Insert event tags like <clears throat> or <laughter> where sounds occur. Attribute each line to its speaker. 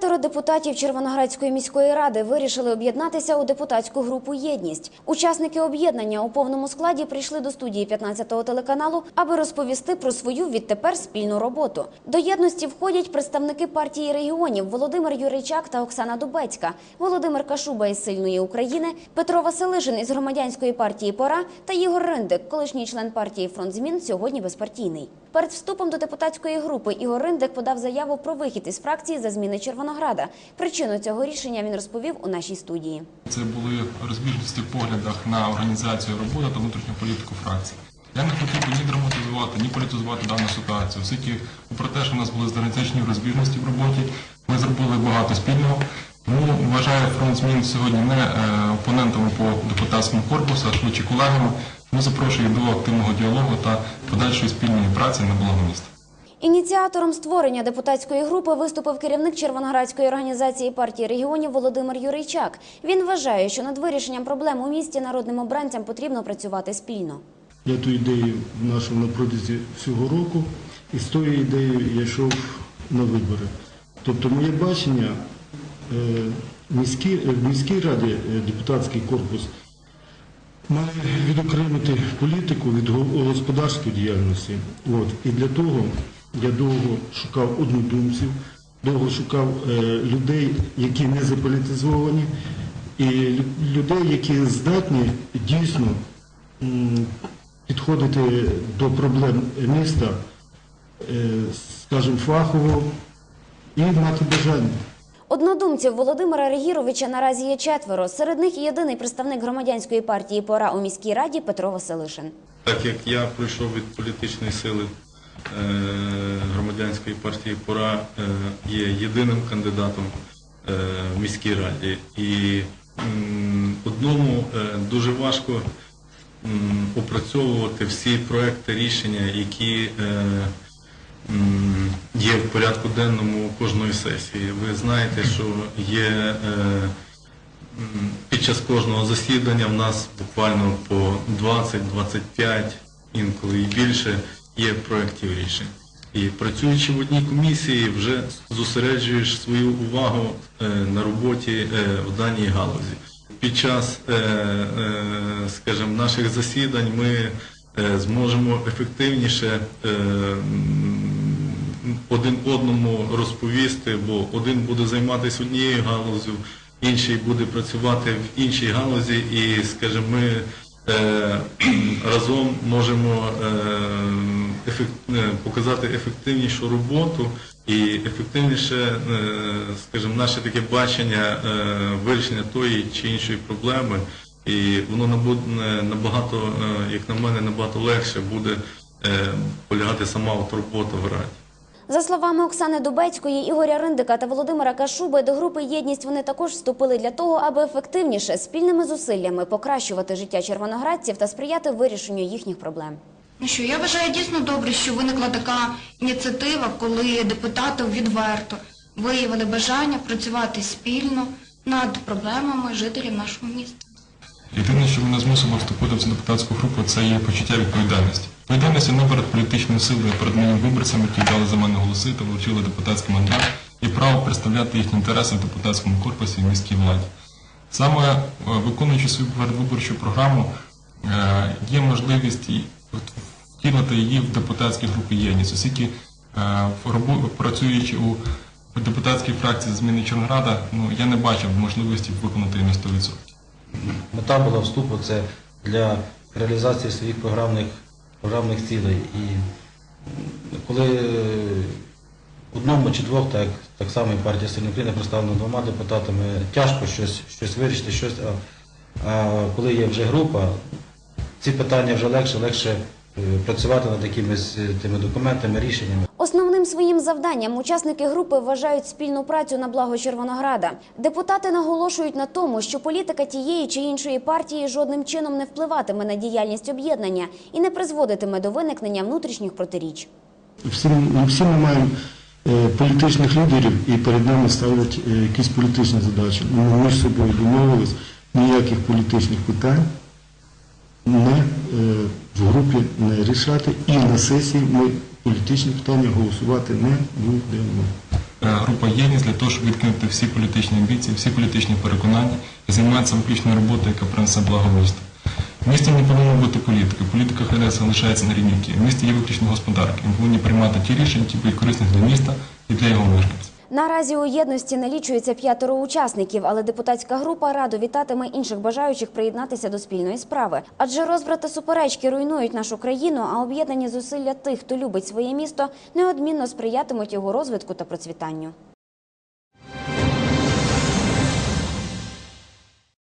Speaker 1: П'ятеро депутатів Червоноградської міської ради вирішили об'єднатися у депутатську групу Єдність. Учасники об'єднання у повному складі прийшли до студії 15-го телеканалу, аби розповісти про свою відтепер спільну роботу. До єдності входять представники партії регіонів Володимир Юричак та Оксана Дубецька, Володимир Кашуба із сильної України, Петро Василишин із громадянської партії Пора та Ігор Риндик, колишній член партії Фронт змін, сьогодні безпартійний. Перед вступом до депутатської групи Ігор Риндик подав заяву про вихід із фракції за зміни Червонограда. Причину цього рішення він розповів у нашій студії.
Speaker 2: Це були розбіжності в поглядах на організацію роботи та внутрішню політику фракції. Я не хотів ні драматизувати, ні політизувати дану ситуацію. Оскільки, попри те, що в нас були значні розбіжності в роботі, ми зробили багато спільного. Тому вважаю фронт змін сьогодні не е, опонентами по депутатському корпусу, а швидше колегами. Тому запрошую до активного діалогу та подальшої спільної праці на благо міста.
Speaker 1: Ініціатором створення депутатської групи виступив керівник Червоноградської організації партії регіонів Володимир Юрийчак. Він вважає, що над вирішенням проблем у місті народним обранцям потрібно працювати спільно.
Speaker 3: Я ту ідею внашу на протязі всього року, і з тою ідеєю я йшов на вибори. Тобто моє бачення е, міські, е, в міській раді е, депутатський корпус має відокремити політику від господарської діяльності. От. І для того я довго шукав однодумців, довго шукав е, людей, які не заполітизовані, і людей, які здатні дійсно підходити до проблем міста, е, скажімо, фахово і мати бажання.
Speaker 1: Однодумців Володимира Регіровича наразі є четверо. Серед них єдиний представник громадянської партії Пора у міській раді Петро Василишин.
Speaker 4: Так як я прийшов від політичної сили е, громадянської партії Пора е, є єдиним кандидатом е, в міській раді. І одному дуже важко опрацьовувати всі проекти рішення, які є в порядку денному кожної сесії. Ви знаєте, що є е, Під час кожного засідання в нас буквально по 20-25, інколи і більше, є проєктів рішень. І працюючи в одній комісії, вже зосереджуєш свою увагу е, на роботі е, в даній галузі. Під час, скажімо, наших засідань ми зможемо ефективніше е, один одному розповісти, бо один буде займатися однією галузю, інший буде працювати в іншій галузі, і, скажімо, ми е, <clears throat> разом можемо е, е, показати ефективнішу роботу і ефективніше, е, скажімо, наше таке бачення е, вирішення тої чи іншої проблеми. І воно набагато, е, як на мене, набагато легше буде е, полягати сама от робота в раді.
Speaker 1: За словами Оксани Дубецької, Ігоря Риндика та Володимира Кашуби, до групи єдність вони також вступили для того, аби ефективніше спільними зусиллями покращувати життя червоноградців та сприяти вирішенню їхніх проблем.
Speaker 5: Ну що, я вважаю дійсно добре, що виникла така ініціатива, коли депутати відверто виявили бажання працювати спільно над проблемами жителів нашого міста.
Speaker 2: Єдине, що мене змусило вступити в цю депутатську групу, це є почуття відповідальності. Відповідальності не перед політичною силою, а перед моїми виборцями, які дали за мене голоси та вручили депутатський мандат, і право представляти їхні інтереси в депутатському корпусі і міській владі. Саме е, виконуючи свою передвиборчу програму, е, є можливість втілити її в депутатській групі єдність, оскільки е, працюючи у депутатській фракції зміни Чорнограда, ну я не бачив можливості виконати її на 100%.
Speaker 6: Мета була вступу це для реалізації своїх програмних, програмних цілей. І коли е, одному чи двох, так, так само і партія Сильної України представлена двома депутатами, тяжко щось, щось вирішити, щось, а, а коли є вже група, ці питання вже легше, легше працювати над якимись е, тими документами, рішеннями.
Speaker 1: Основним своїм завданням учасники групи вважають спільну працю на благо Червонограда. Депутати наголошують на тому, що політика тієї чи іншої партії жодним чином не впливатиме на діяльність об'єднання і не призводитиме до виникнення внутрішніх протиріч.
Speaker 3: Всі, ми всі ми маємо е, політичних лідерів і перед нами ставлять е, якісь політичні задачі. Ми між собою домовились, ніяких політичних питань не, е, в групі не рішати і на сесії ми політичні питання голосувати не будемо.
Speaker 2: група єдність для того, щоб відкинути всі політичні амбіції, всі політичні переконання і займатися виключно роботою, яка принесе благо місту. В місті не повинно бути політики. Політика хай залишається на рівні. В місті є виключно господарки. Ми повинні приймати ті рішення, які будуть корисні для міста і для його мешканців.
Speaker 1: Наразі у єдності налічується п'ятеро учасників, але депутатська група радо вітатиме інших бажаючих приєднатися до спільної справи. Адже розбрати суперечки руйнують нашу країну, а об'єднані зусилля тих, хто любить своє місто, неодмінно сприятимуть його розвитку та процвітанню.